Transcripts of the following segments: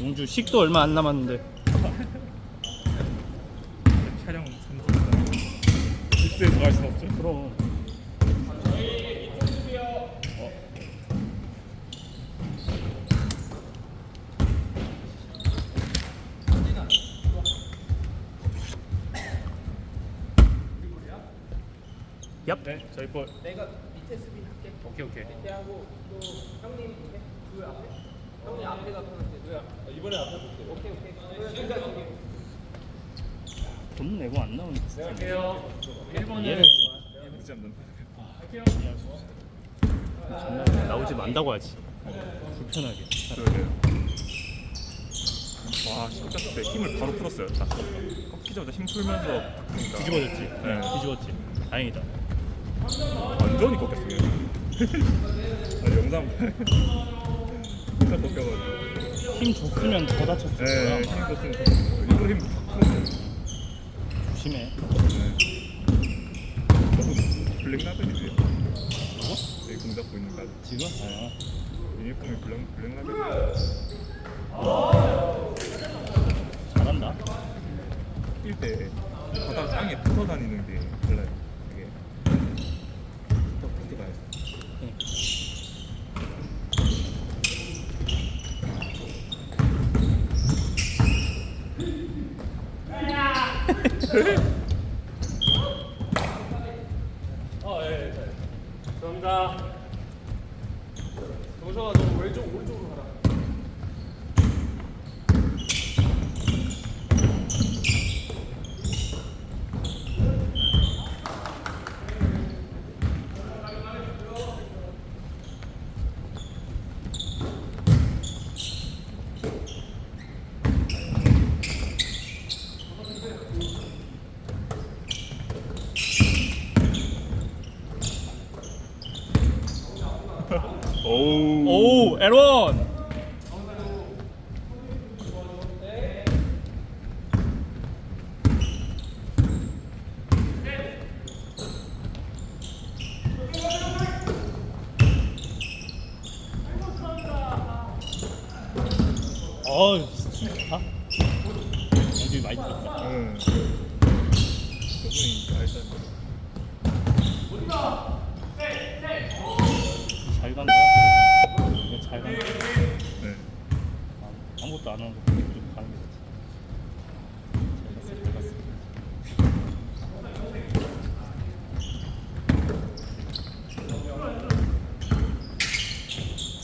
용주 식도 얼마 안 남았는데. 촬영 3분 입수에 들어갈 순 없죠? 그럼. 얍. 네 저희 거. 내가 밑에 수비 할게. 오케이 오케이. 밑에 하고 또 형님 밑에 누구 앞에? 형님 앞에가 편한데? 이번에 앞에 볼게. 오케이 오케이. 두 개. 돈 내고 안 나오는 할게요. 1번은 얘를 얘는 진짜 전날 나오지 만다고 하지. 불편하게. 그러게요. 와 시작했을 때 힘을 바로 풀었어요. 딱. 꺾이자마자 힘 풀면서 그러니까. 뒤집어졌지? 네. 뒤집었지. 다행이다. 완전히 꺾였어요. 아 영상 진짜 꺾여가지고. 힘 줬으면 더 다쳤을 거야. 네 아마. 힘 줬으면 컸어요 일부러 힘 조심해. 블랙 라벨이지. 뭐? 여기 공 잡고 있는 거 지금? 아 유니폼이 블랙, 블랙 라벨 잘한다. 뛸때 바닥 땅에 붙어 다니는 게 더 붙어 다녔어 그러니까. 감사합니다. 정성아 너 왼쪽 오른쪽으로 가 오우 오 에런. 어우 좋다 여기 많이 들었다. 응. 저분이 알잖아 잘 간다. 이거 잘 간다. 네. 아, 아무것도 안거 무조건 가는 게 좋지 잘 갔어 잘 갔어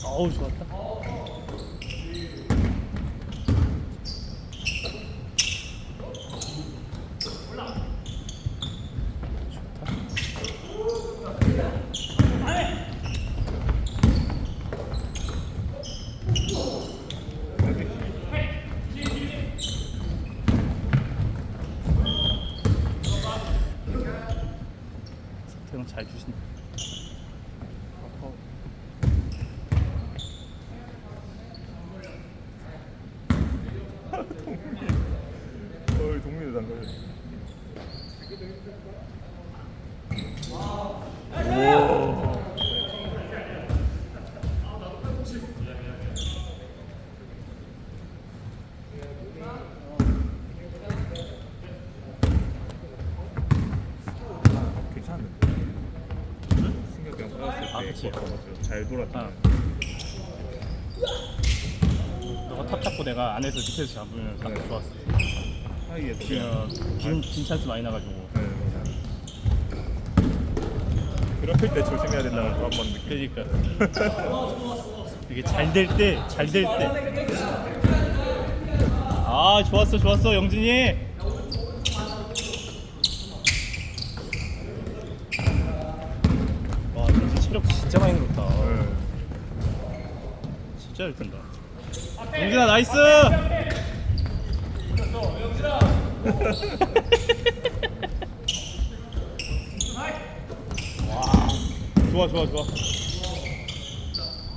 어우 좋았다 태형 잘 주신다 어이 동민이 장거리 괜찮은데 승격이랑 빠졌을 아, 때 그치. 맞아, 잘 돌았잖아 아. 너가 탑 잡고 내가 안에서 밑에서 잡으면 딱 네. 좋았어 사이에서 지금 긴, 긴 찬스 많이 나가지고 네, 맞아. 그럴 때 조심해야 된다는 거 한번 느끼 그러니까 이게 잘 될 때 잘 될 때 아 좋았어 좋았어 영진이 와 영진 체력 진짜 많이 늘었다 네. 진짜 잘 뜬다. 영진아 나이스! 와 좋아 좋아 좋아.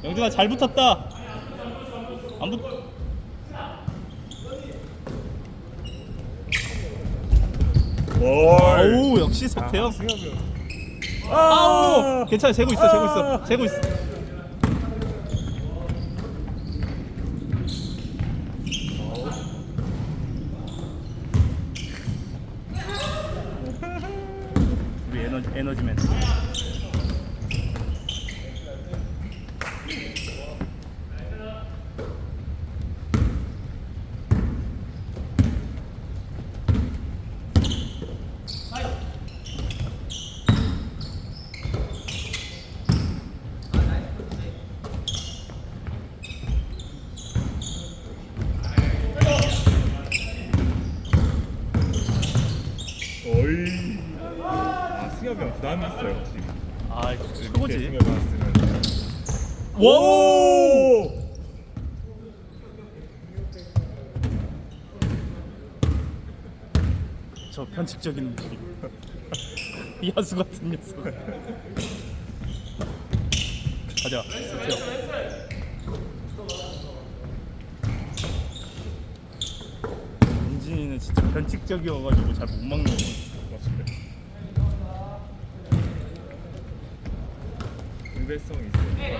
영진아 잘 붙었다. 안 붙... 뭘. 아우 역시 석태형 아우 괜찮아. 재고 있어 재고 있어. 재고 있어 에너지맨. 어이. 아 승엽이 형 부담이 있어요 확실히. 아 최고지. 승엽이 왔으면. 오! 저 움직임. 야수 같은 녀석. 가자. 스테어. 은진이는 진짜 편측적이어가지고 잘 못 막는 거. 맞습니다. 일배성이 있어요.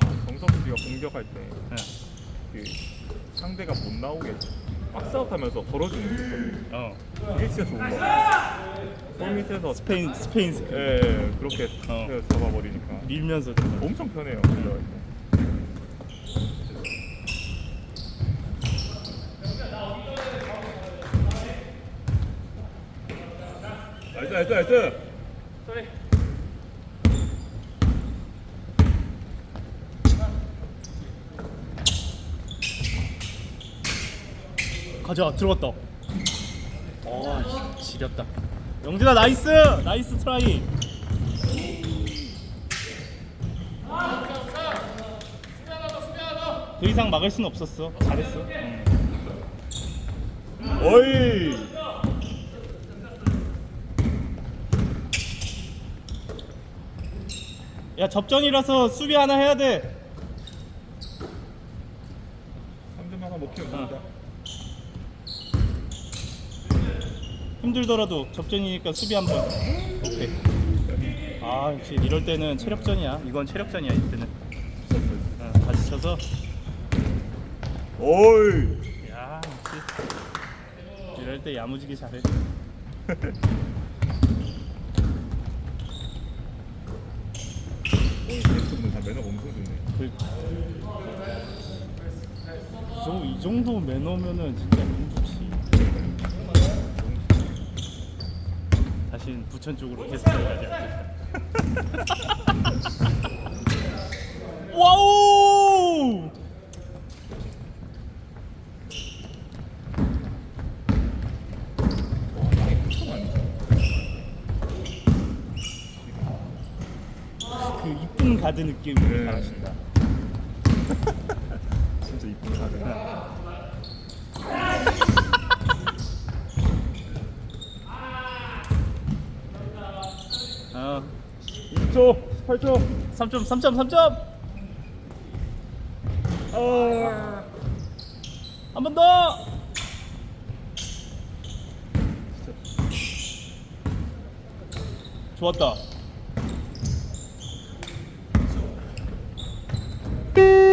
아, 정석 씨가 공격할 때 네. 그 상대가 못 나오게 박스아웃하면서 걸어주는 게 있거든요. 어. 이게 진짜 좋은 거. 골 밑에서 스페인 스페인. 예, 예, 그렇게 어. 잡아버리니까 밀면서. 엄청 편해요. 올라갈 때. 나이스 나이스 나이스 소리. 가자 들어갔다. 어 지렸다. 영진아 나이스 나이스 트라이. 더 이상 막을 수는 없었어. 잘했어. 응. 어이 야 접전이라서 수비 하나 해야 돼. 3점 하나 먹히면 됩니다 힘들더라도 접전이니까 수비 한 번. 오케이. 아 역시 이럴 때는 체력전이야. 이건 체력전이야 이때는. 어, 다시 쳐서. 어이 야 역시. 이럴 때 야무지게 잘해. 오늘 게스트분 다 매너가 엄청 좋네 그, 이, 정도, 이 정도 매너면은 진짜 너무 좋지. 다시는 부천 쪽으로 계속 가자. 와우! 그 이쁜 가드 느낌으로 네. 잘하신다. 진짜 이쁜 카드 어, 2초 18초 3점, 3점, 3점. 아한번 더. 좋았다. you